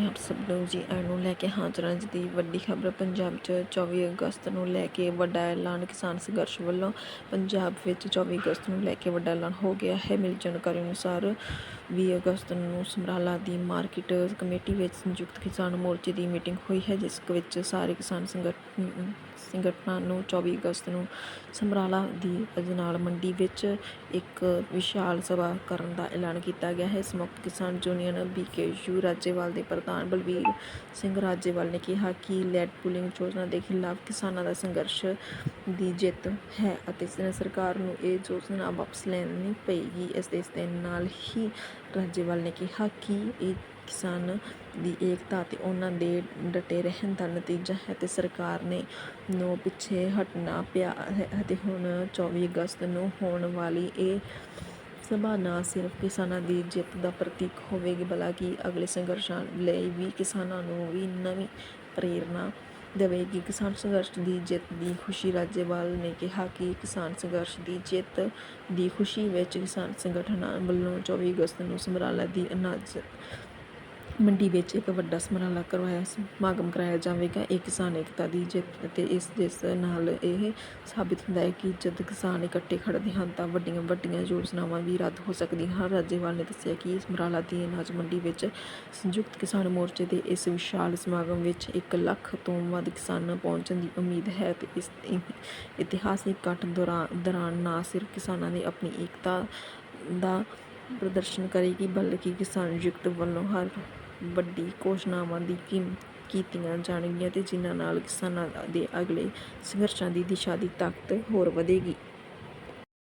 ਆਪ ਸਭ ਨੂੰ ਜੀ ਆਇਆਂ ਨੂੰ ਲੈ ਕੇ ਹਾਜ਼ਰ ਹਾਂ ਅੱਜ ਦੀ ਵੱਡੀ ਖਬਰ ਪੰਜਾਬ 'ਚ 24 ਅਗਸਤ ਨੂੰ ਲੈ ਕੇ ਵੱਡਾ ਐਲਾਨ ਕਿਸਾਨ ਸੰਘਰਸ਼ ਵੱਲੋਂ ਪੰਜਾਬ ਵਿੱਚ 24 ਅਗਸਤ ਨੂੰ ਲੈ ਕੇ ਵੱਡਾ ਐਲਾਨ ਹੋ ਗਿਆ ਹੈ। ਮਿਲੀ ਜਾਣਕਾਰੀ ਅਨੁਸਾਰ 20 ਅਗਸਤ ਨੂੰ ਸਮਰਾਲਾ ਦੀ ਮਾਰਕੀਟ ਕਮੇਟੀ ਵਿੱਚ ਸੰਯੁਕਤ ਕਿਸਾਨ ਮੋਰਚੇ ਦੀ ਮੀਟਿੰਗ ਹੋਈ ਹੈ, ਜਿਸ ਵਿੱਚ ਸਾਰੇ ਕਿਸਾਨ ਸੰਗਠਨ ਸੰਗਠਨਾਂ ਨੂੰ 24 ਅਗਸਤ ਨੂੰ ਸਮਰਾਲਾ ਦੀ ਅਜਨਾਲ ਮੰਡੀ ਵਿੱਚ ਇੱਕ ਵਿਸ਼ਾਲ ਸਭਾ ਕਰਨ ਦਾ ਐਲਾਨ ਕੀਤਾ ਗਿਆ ਹੈ। ਸੰਯੁਕਤ ਕਿਸਾਨ ਯੂਨੀਅਨ ਬੀਕੇਯੂ ਰਾਜੇਵਾਲ ਦੇ ਪ੍ਰਧਾਨ ਬਲਵੀਰ ਸਿੰਘ ਰਾਜੇਵਾਲ ਨੇ ਕਿਹਾ ਕਿ ਲੈਡ ਪੁਲਿੰਗ ਯੋਜਨਾ ਦੇ ਖਿਲਾਫ ਕਿਸਾਨਾਂ ਦਾ ਸੰਘਰਸ਼ ਦੀ ਜਿੱਤ ਹੈ ਅਤੇ ਸਰਕਾਰ ਨੂੰ ਇਹ ਯੋਜਨਾ ਵਾਪਸ ਲੈਣੀ ਪਏਗੀ। ਇਸ ਦੇ ਨਾਲ ਹੀ ਰਾਜੇਵਾਲ ਨੇ ਕਿਹਾ ਕਿ ਇਹ ਕਿਸਾਨ ਦੀ ਏਕਤਾ ਤੇ ਉਹਨਾਂ ਦੇ ਡਟੇ ਰਹਿਣ ਦਾ ਨਤੀਜਾ ਹੈ ਤੇ ਸਰਕਾਰ ਨੇ ਨੂੰ ਪਿੱਛੇ ਹਟਣਾ ਪਿਆ ਹੈ ਅਤੇ ਹੁਣ 24 ਅਗਸਤ ਨੂੰ ਹੋਣ ਵਾਲੀ ਇਹ ਸਭਾ ਨਾ ਸਿਰਫ ਕਿਸਾਨਾਂ ਦੀ ਜਿੱਤ ਦਾ ਪ੍ਰਤੀਕ ਹੋਵੇਗੀ, ਬਲਕਿ ਅਗਲੇ ਸੰਘਰਸ਼ਾਂ ਲਈ ਵੀ ਕਿਸਾਨਾਂ ਨੂੰ ਵੀ ਨਵੀਂ ਪ੍ਰੇਰਨਾ ਦੇਵੇਗੀ। ਕਿਸਾਨ ਸੰਘਰਸ਼ ਦੀ ਜਿੱਤ ਦੀ ਖੁਸ਼ੀ ਰਾਜੇਵਾਲ ਨੇ ਕਿਹਾ ਕਿ ਕਿਸਾਨ ਸੰਘਰਸ਼ ਦੀ ਜਿੱਤ ਦੀ ਖੁਸ਼ੀ ਵਿੱਚ ਕਿਸਾਨ ਸੰਗਠਨਾਂ ਵੱਲੋਂ 24 ਅਗਸਤ ਨੂੰ ਸਮਰਾਲਾ ਦੀ ਅਨਾਜ ਮੰਡੀ ਵਿੱਚ ਇੱਕ ਵੱਡਾ ਸਮਰਾਲਾ ਕਰਵਾਇਆ ਸਮਾਗਮ ਕਰਾਇਆ ਜਾਵੇਗਾ, ਇਹ ਕਿਸਾਨ ਏਕਤਾ ਦੀ ਜਿੱਤ ਅਤੇ ਇਸ ਜਿਸ ਨਾਲ ਇਹ ਸਾਬਿਤ ਹੁੰਦਾ ਹੈ ਕਿ ਜਦ ਕਿਸਾਨ ਇਕੱਠੇ ਖੜਦੇ ਹਨ ਤਾਂ ਵੱਡੀਆਂ ਵੱਡੀਆਂ ਯੋਜਨਾਵਾਂ ਵੀ ਰੱਦ ਹੋ ਸਕਦੀਆਂ ਹਨ। ਰਾਜੇਵਾਲ ਨੇ ਦੱਸਿਆ ਕਿ ਸਮਰਾਲਾ ਦੀ ਅਨਾਜ ਮੰਡੀ ਵਿੱਚ ਸੰਯੁਕਤ ਕਿਸਾਨ ਮੋਰਚੇ ਦੇ ਇਸ ਵਿਸ਼ਾਲ ਸਮਾਗਮ ਵਿੱਚ 1 ਲੱਖ ਤੋਂ ਵੱਧ ਕਿਸਾਨਾਂ ਪਹੁੰਚਣ ਦੀ ਉਮੀਦ ਹੈ ਤੇ ਇਸ ਇਤਿਹਾਸਿਕ ਇਕੱਠ ਦੌਰਾਨ ਦੌਰਾਨ ਨਾ ਸਿਰਫ ਕਿਸਾਨਾਂ ਨੇ ਆਪਣੀ ਏਕਤਾ ਦਾ ਪ੍ਰਦਰਸ਼ਨ ਕਰੇਗੀ ਬਲਕਿ ਕਿਸਾਨ ਯੁਕਤ ਵੱਲੋਂ ਹਰ ਵੱਡੀ ਘੋਸ਼ਣਾਵਾਂ ਦੀ ਕੀਮ ਕੀਤੀਆਂ ਜਾਣਗੀਆਂ ਅਤੇ ਜਿਨ੍ਹਾਂ ਨਾਲ ਕਿਸਾਨਾਂ ਦੇ ਅਗਲੇ ਸੰਘਰਸ਼ਾਂ ਦੀ ਦਿਸ਼ਾ ਦੀ ਤਾਕਤ ਹੋਰ ਵਧੇਗੀ।